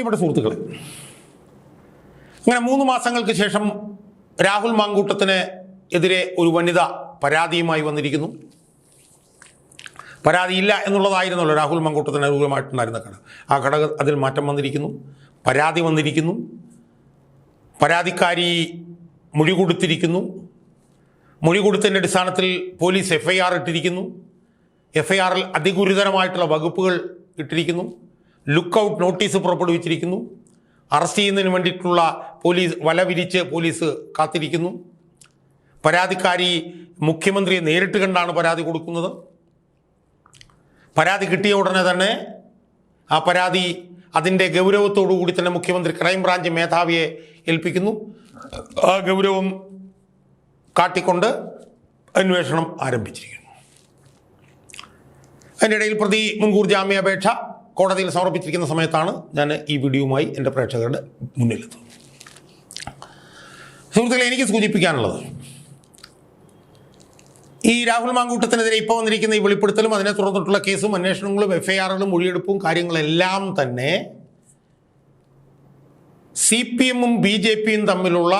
പ്രിയപ്പെട്ട സുഹൃത്തുക്കളെ ഇങ്ങനെ മൂന്ന് മാസങ്ങൾക്ക് ശേഷം രാഹുൽ മാങ്കൂട്ടത്തിന് എതിരെ ഒരു വനിത പരാതിയുമായി വന്നിരിക്കുന്നു. പരാതിയില്ല എന്നുള്ളതായിരുന്നല്ലോ രാഹുൽ മാങ്കൂട്ടത്തിന് അനുകൂലമായിട്ടുണ്ടായിരുന്ന ഘടകം. ആ ഘടകം അതിൽ മാറ്റം വന്നിരിക്കുന്നു പരാതി വന്നിരിക്കുന്നു പരാതിക്കാരി മൊഴി കൊടുത്തിരിക്കുന്നു മൊഴി കൊടുത്തതിന്റെ അടിസ്ഥാനത്തിൽ പോലീസ് എഫ് ഐ ആർ ഇട്ടിരിക്കുന്നു എഫ് ഐ ആറിൽ അതിഗുരുതരമായിട്ടുള്ള വകുപ്പുകൾ ഇട്ടിരിക്കുന്നു. ലുക്ക് ഔട്ട് നോട്ടീസ് പുറപ്പെടുവിച്ചിരിക്കുന്നു. അറസ്റ്റ് ചെയ്യുന്നതിന് വേണ്ടിയിട്ടുള്ള പോലീസ് വല വിരിച്ച് പോലീസ് കാത്തിരിക്കുന്നു. പരാതിക്കാരി മുഖ്യമന്ത്രിയെ നേരിട്ട് കണ്ടാണ് പരാതി കൊടുക്കുന്നത്. പരാതി കിട്ടിയ ഉടനെ തന്നെ ആ പരാതി അതിന്റെ ഗൗരവത്തോടു കൂടി തന്നെ മുഖ്യമന്ത്രി ക്രൈംബ്രാഞ്ച് മേധാവിയെ ഏൽപ്പിക്കുന്നു. ആ ഗൗരവം കാട്ടിക്കൊണ്ട് അന്വേഷണം ആരംഭിച്ചിരിക്കുന്നു. അതിനിടയിൽ പ്രതി മുൻകൂർ ജാമ്യാപേക്ഷ കോടതിയിൽ സമർപ്പിച്ചിരിക്കുന്ന സമയത്താണ് ഞാൻ ഈ വീഡിയോയുമായി എന്റെ പ്രേക്ഷകരുടെ മുന്നിലെത്തുന്നത്. സുഹൃത്തുക്കളെ എനിക്ക് സൂചിപ്പിക്കാനുള്ളത് ഈ രാഹുൽ മാങ്കൂട്ടത്തിനെതിരെ ഇപ്പോൾ വന്നിരിക്കുന്ന ഈ വെളിപ്പെടുത്തലും അതിനെ തുടർന്നിട്ടുള്ള കേസും അന്വേഷണങ്ങളും എഫ് ഐ ആറുകളും മൊഴിയെടുപ്പും കാര്യങ്ങളെല്ലാം തന്നെ സി പി എമ്മും ബി ജെ പിയും തമ്മിലുള്ള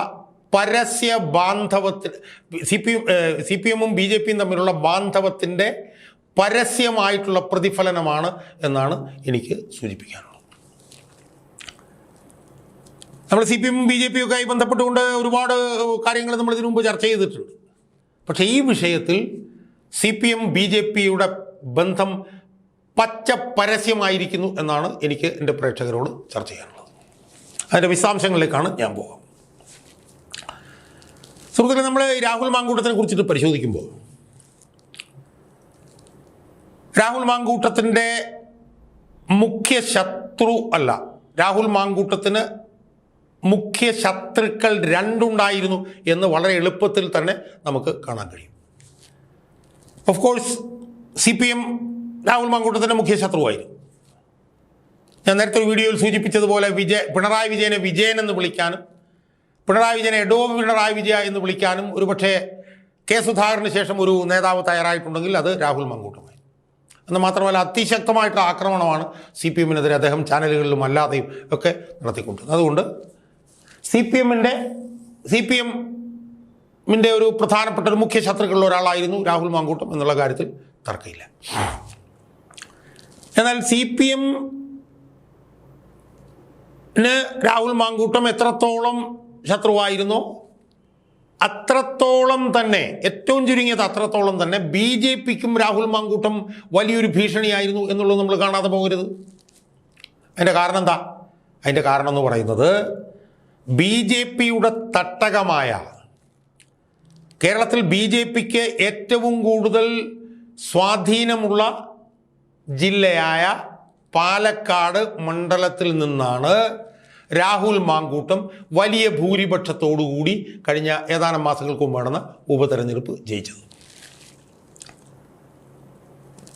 പരസ്യ ബാന്ധവത്തിൽ സി പി സി പി എമ്മും ബി ജെ പിയും തമ്മിലുള്ള ബാന്ധവത്തിന്റെ പരസ്യമായിട്ടുള്ള പ്രതിഫലനമാണ് എന്നാണ് എനിക്ക് സൂചിപ്പിക്കാനുള്ളത്. നമ്മൾ സി പി എമ്മും ബി ജെ പിയും ഒക്കെ ആയി ബന്ധപ്പെട്ടുകൊണ്ട് ഒരുപാട് കാര്യങ്ങൾ നമ്മൾ ഇതിനു മുമ്പ് ചർച്ച ചെയ്തിട്ടുണ്ട്. പക്ഷേ ഈ വിഷയത്തിൽ C P M B J പിയുടെ ബന്ധം പച്ച പരസ്യമായിരിക്കുന്നു എന്നാണ് എനിക്ക് എന്റെ പ്രേക്ഷകരോട് ചർച്ച ചെയ്യാനുള്ളത്. അതിന്റെ വിശദാംശങ്ങളിലേക്കാണ് ഞാൻ പോകാം. സുഹൃത്തുക്കളെ നമ്മൾ രാഹുൽ മാങ്കൂട്ടത്തിനെ കുറിച്ചിട്ട് പരിശോധിക്കുമ്പോൾ രാഹുൽ മാങ്കൂട്ടത്തിന്റെ മുഖ്യ ശത്രു അല്ല. രാഹുൽ മാങ്കൂട്ടത്തിന് മുഖ്യ ശത്രുക്കൾ രണ്ടുണ്ടായിരുന്നു എന്ന് വളരെ എളുപ്പത്തിൽ തന്നെ നമുക്ക് കാണാൻ കഴിയും. Of course C P M Rahul മാങ്കൂട്ടത്തിന്റെ മുഖ്യ ശത്രുവായിരുന്നു. ഞാൻ നേരത്തെ ഒരു വീഡിയോയിൽ സൂചിപ്പിച്ചതുപോലെ വിജയ പിണറായി വിജയനെ വിജയൻ എന്ന് വിളിക്കാനും പിണറായി വിജയനെ എഡോ പിണറായി വിജയ എന്ന് വിളിക്കാനും ഒരുപക്ഷേ കെ സുധാകരന് ശേഷം ഒരു നേതാവ് തയ്യാറായിട്ടുണ്ടെങ്കിൽ അത് രാഹുൽ മാങ്കൂട്ടമായി എന്ന് മാത്രമല്ല അതിശക്തമായിട്ടുള്ള ആക്രമണമാണ് സി പി എമ്മിനെതിരെ അദ്ദേഹം ചാനലുകളിലും അല്ലാതെയും ഒക്കെ നടത്തിക്കൊണ്ടിരുന്നത്. അതുകൊണ്ട് സി പി എമ്മിന്റെ സി പി എമ്മിന്റെ ഒരു പ്രധാനപ്പെട്ട ഒരു മുഖ്യ ശത്രുക്കളിൽ ഒരാളായിരുന്നു രാഹുൽ മാങ്കൂട്ടം എന്നുള്ള കാര്യത്തിൽ തർക്കമില്ല. എന്നാൽ C P M Rahul Mankoottam എത്രത്തോളം ശത്രുവായിരുന്നോ? അത്രത്തോളം തന്നെ ഏറ്റവും ചുരുങ്ങിയത് അത്രത്തോളം തന്നെ ബി ജെ പിക്കും രാഹുൽ മാങ്കൂട്ടം വലിയൊരു ഭീഷണിയായിരുന്നു എന്നുള്ളത് നമ്മൾ കാണാതെ പോകരുത്. അതിന്റെ കാരണം എന്താ? അതിന്റെ കാരണം എന്ന് പറയുന്നത് ബി ജെ പിയുടെ തട്ടകമായ കേരളത്തിൽ ബി ജെ പിക്ക് ഏറ്റവും കൂടുതൽ സ്വാധീനമുള്ള ജില്ലയായ പാലക്കാട് മണ്ഡലത്തിൽ നിന്നാണ് രാഹുൽ മാങ്കൂട്ടം വലിയ ഭൂരിപക്ഷത്തോടുകൂടി കഴിഞ്ഞ ഏതാനും മാസങ്ങൾക്ക് മുമ്പ് ഉപതെരഞ്ഞെടുപ്പ് ജയിച്ചത്.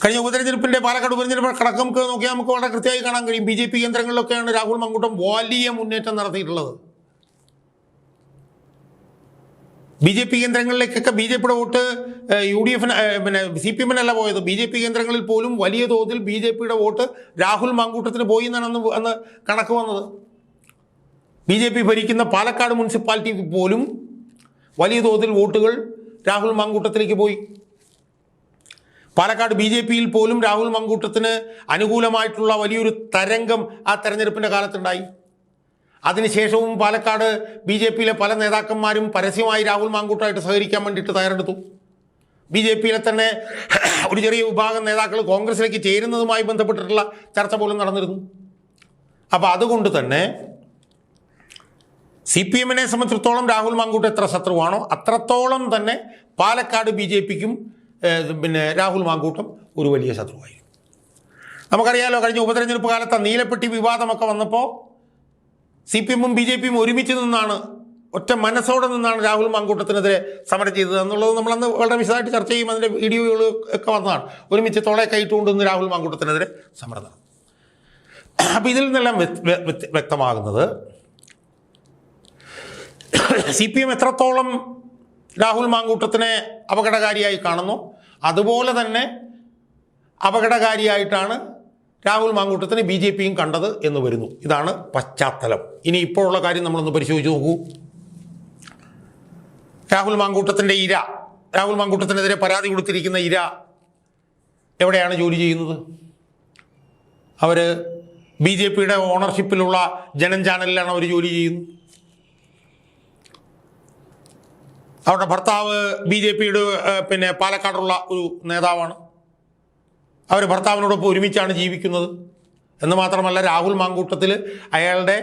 കഴിഞ്ഞ ഉപതെരഞ്ഞെടുപ്പിന്റെ പാലക്കാട് ഉപതെരഞ്ഞെടുപ്പ് കടക്കം നോക്കിയാൽ നമുക്ക് വളരെ കൃത്യമായി കാണാൻ കഴിയും. ബി ജെ പി കേന്ദ്രങ്ങളിലൊക്കെയാണ് രാഹുൽ മാങ്കൂട്ടം വലിയ മുന്നേറ്റം നടത്തിയിട്ടുള്ളത്. ബി ജെ പി കേന്ദ്രങ്ങളിലേക്കൊക്കെ ബി ജെ പിയുടെ വോട്ട് യു ഡി എഫിന് പിന്നെ സി പി എമ്മിനല്ല പോയത്. ബി ജെ പി കേന്ദ്രങ്ങളിൽ പോലും വലിയ തോതിൽ ബി ജെ പിയുടെ വോട്ട് രാഹുൽ മാങ്കൂട്ടത്തിന് പോയി എന്നാണ് അന്ന് അന്ന് കണക്ക് വന്നത്. ബി ജെ പി ഭരിക്കുന്ന പാലക്കാട് മുനിസിപ്പാലിറ്റി പോലും വലിയ തോതിൽ വോട്ടുകൾ രാഹുൽ മാങ്കൂട്ടത്തിലേക്ക് പോയി. പാലക്കാട് ബി ജെ പിയിൽ പോലും രാഹുൽ മങ്കൂട്ടത്തിന് അനുകൂലമായിട്ടുള്ള വലിയൊരു തരംഗം ആ തെരഞ്ഞെടുപ്പിന്റെ കാലത്തുണ്ടായി. അതിനുശേഷവും പാലക്കാട് ബി ജെ പിയിലെ പല നേതാക്കന്മാരും പരസ്യമായി രാഹുൽ മാങ്കൂട്ടായിട്ട് സഹകരിക്കാൻ വേണ്ടിയിട്ട് തയ്യാറെടുത്തു. ബി ജെ പിയിലെ തന്നെ ഒരു ചെറിയ വിഭാഗം നേതാക്കൾ കോൺഗ്രസിലേക്ക് ചേരുന്നതുമായി ബന്ധപ്പെട്ടിട്ടുള്ള ചർച്ച പോലും നടന്നിരുന്നു. അപ്പോൾ അതുകൊണ്ട് തന്നെ സി പി എമ്മിനെ സംബന്ധിച്ചിടത്തോളം രാഹുൽ മാങ്കൂട്ട് എത്ര ശത്രുവാണോ അത്രത്തോളം തന്നെ പാലക്കാട് ബി ജെ പിക്കും പിന്നെ രാഹുൽ മാങ്കൂട്ടും ഒരു വലിയ ശത്രുവായി നമുക്കറിയാലോ കഴിഞ്ഞ ഉപതെരഞ്ഞെടുപ്പ് കാലത്ത് നീലപ്പെട്ടി വിവാദമൊക്കെ വന്നപ്പോൾ സി പി എമ്മും ബി ജെ പിയും ഒരുമിച്ച് നിന്നാണ് ഒറ്റ മനസ്സോടെ നിന്നാണ് രാഹുൽ മാങ്കൂട്ടത്തിനെതിരെ സമരം ചെയ്തത് എന്നുള്ളത് നമ്മളന്ന് വളരെ വിശദമായിട്ട് ചർച്ച ചെയ്യും. അതിന്റെ വീഡിയോകൾ ഒക്കെ വന്നതാണ്. ഒരുമിച്ച് തോളെ കൈയിട്ടുകൊണ്ട് നിന്ന് രാഹുൽ മാങ്കൂട്ടത്തിനെതിരെ സമരം നടന്നു. അപ്പോൾ ഇതിൽ നിന്നെല്ലാം വ്യ- വ്യ- വ്യക്തമാകുന്നത് സി പി എം എത്രത്തോളം രാഹുൽ മാങ്കൂട്ടത്തിനെ അപകടകാരിയായി കാണുന്നു അതുപോലെ തന്നെ അപകടകാരിയായിട്ടാണ് രാഹുൽ മാങ്കൂട്ടത്തിന് ബി ജെ പിയും കണ്ടത് എന്ന് വരുന്നു. ഇതാണ് പശ്ചാത്തലം. ഇനി ഇപ്പോഴുള്ള കാര്യം നമ്മളൊന്ന് പരിശോധിച്ച് നോക്കൂ. രാഹുൽ മാങ്കൂട്ടത്തിന്റെ ഇര രാഹുൽ മാങ്കൂട്ടത്തിനെതിരെ പരാതി കൊടുത്തിരിക്കുന്ന ഇര എവിടെയാണ് ജോലി ചെയ്യുന്നത്? അവർ ബി ജെ പിയുടെ ഓണർഷിപ്പിലുള്ള ജനം ചാനലിലാണ് അവർ ജോലി ചെയ്യുന്നത്. അവരുടെ ഭർത്താവ് ബി ജെ പിയുടെ പിന്നെ പാലക്കാടുള്ള ഒരു നേതാവാണ്. അവർ ഭർത്താവിനോടൊപ്പം ഒരുമിച്ചാണ് ജീവിക്കുന്നത്. എന്ന് മാത്രമല്ല രാഹുൽ മാങ്കൂട്ടത്തിൽ അയാളുടെ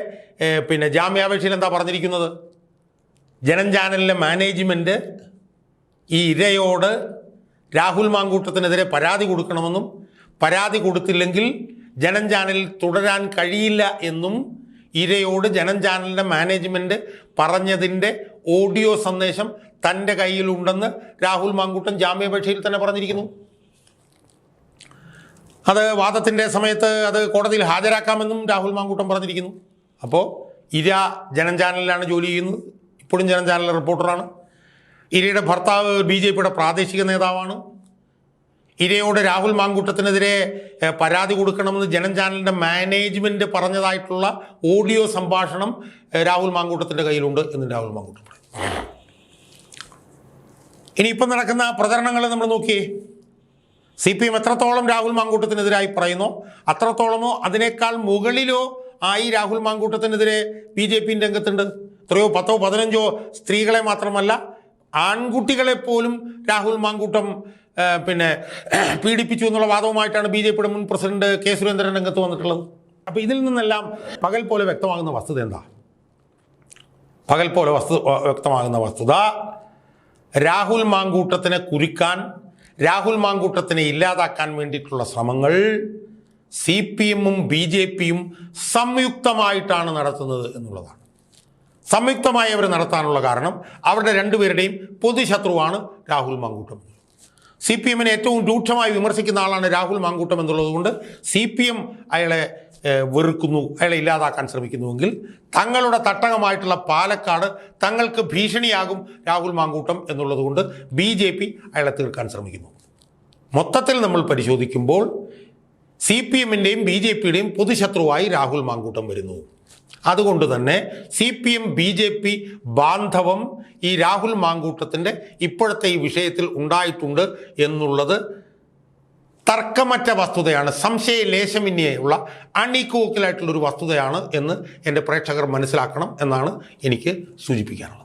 പിന്നെ ജാമ്യാപേക്ഷയിൽ എന്താ പറഞ്ഞിരിക്കുന്നത്? ജനം ചാനലിലെ മാനേജ്മെന്റ് ഈ ഇരയോട് രാഹുൽ മാങ്കൂട്ടത്തിനെതിരെ പരാതി കൊടുക്കണമെന്നും പരാതി കൊടുത്തില്ലെങ്കിൽ ജനം ചാനലിൽ തുടരാൻ കഴിയില്ല എന്നും ഇരയോട് ജനം ചാനലിന്റെ മാനേജ്മെന്റ് പറഞ്ഞതിന്റെ ഓഡിയോ സന്ദേശം തന്റെ കയ്യിലുണ്ടെന്ന് രാഹുൽ മാങ്കൂട്ടൻ ജാമ്യാപേക്ഷയിൽ തന്നെ പറഞ്ഞിരിക്കുന്നു. അത് വാദത്തിന്റെ സമയത്ത് അത് കോടതിയിൽ ഹാജരാക്കാമെന്നും രാഹുൽ മാങ്കൂട്ടം പറഞ്ഞിരിക്കുന്നു. അപ്പോൾ ഇര ജനം ചാനലിലാണ് ജോലി ചെയ്യുന്നത്. ഇപ്പോഴും ജനം ചാനൽ റിപ്പോർട്ടറാണ്. ഇരയുടെ ഭർത്താവ് ബി പ്രാദേശിക നേതാവാണ്. ഇരയോട് രാഹുൽ മാങ്കൂട്ടത്തിനെതിരെ പരാതി കൊടുക്കണമെന്ന് ജനം ചാനലിന്റെ മാനേജ്മെന്റ് പറഞ്ഞതായിട്ടുള്ള ഓഡിയോ സംഭാഷണം രാഹുൽ മാങ്കൂട്ടത്തിന്റെ കയ്യിലുണ്ട് എന്ന് രാഹുൽ മാങ്കൂട്ടം പറയും. ഇനിയിപ്പം നടക്കുന്ന പ്രചരണങ്ങൾ നമ്മൾ നോക്കിയേ. സി പി എം എത്രത്തോളം രാഹുൽ മാങ്കൂട്ടത്തിനെതിരായി പറയുന്നോ അത്രത്തോളമോ അതിനേക്കാൾ മുകളിലോ ആയി രാഹുൽ മാങ്കൂട്ടത്തിനെതിരെ ബി ജെ പി രംഗത്തുണ്ട്. എത്രയോ പത്തോ പതിനഞ്ചോ സ്ത്രീകളെ മാത്രമല്ല ആൺകുട്ടികളെ പോലും രാഹുൽ മാങ്കൂട്ടം പിന്നെ പീഡിപ്പിച്ചു എന്നുള്ള വാദവുമായിട്ടാണ് ബി ജെ പിയുടെ മുൻ പ്രസിഡന്റ് കെ സുരേന്ദ്രൻ രംഗത്ത് വന്നിട്ടുള്ളത്. അപ്പോൾ ഇതിൽ നിന്നെല്ലാം പകൽ പോലെ വ്യക്തമാകുന്ന വസ്തുത എന്താ? പകൽ പോലെ വസ്തു വ്യക്തമാകുന്ന വസ്തുത രാഹുൽ മാങ്കൂട്ടത്തിനെ കുരുക്കാൻ രാഹുൽ മാങ്കൂട്ടത്തിനെ ഇല്ലാതാക്കാൻ വേണ്ടിയിട്ടുള്ള ശ്രമങ്ങൾ സി പി എമ്മും ബി ജെ പിയും സംയുക്തമായിട്ടാണ് നടത്തുന്നത് എന്നുള്ളതാണ്. സംയുക്തമായി അവർ നടത്താനുള്ള കാരണം അവരുടെ രണ്ടുപേരുടെയും പൊതുശത്രുവാണ് രാഹുൽ മാങ്കൂട്ടം. സി പി എമ്മിനെ ഏറ്റവും രൂക്ഷമായി വിമർശിക്കുന്ന ആളാണ് രാഹുൽ മാങ്കൂട്ടം എന്നുള്ളതുകൊണ്ട് സി പി എം അയാളെ വെറുക്കുന്നു അയാളെ ഇല്ലാതാക്കാൻ ശ്രമിക്കുന്നുവെങ്കിൽ തങ്ങളുടെ തട്ടകമായിട്ടുള്ള പാലക്കാട് തങ്ങൾക്ക് ഭീഷണിയാകും രാഹുൽ മാങ്കൂട്ടം എന്നുള്ളതുകൊണ്ട് ബി ജെ പി അയാളെ തീർക്കാൻ ശ്രമിക്കുന്നു. മൊത്തത്തിൽ നമ്മൾ പരിശോധിക്കുമ്പോൾ സി പി എമ്മിന്റെയും ബി ജെ പിയുടെയും പൊതുശത്രുവായി രാഹുൽ മാങ്കൂട്ടം വരുന്നു. അതുകൊണ്ട് തന്നെ C P M B J P ബാന്ധവം ഈ രാഹുൽ മാങ്കൂട്ടത്തിന്റെ ഇപ്പോഴത്തെ ഈ വിഷയത്തിൽ ഉണ്ടായിട്ടുണ്ട് എന്നുള്ളത് തർക്കമറ്റ വസ്തുതയാണ്. സംശയലേശമിന്യുള്ള അണിക്കോക്കിലായിട്ടുള്ളൊരു വസ്തുതയാണ് എന്ന് എന്റെ പ്രേക്ഷകർ മനസ്സിലാക്കണം എന്നാണ് എനിക്ക് സൂചിപ്പിക്കാനുള്ളത്.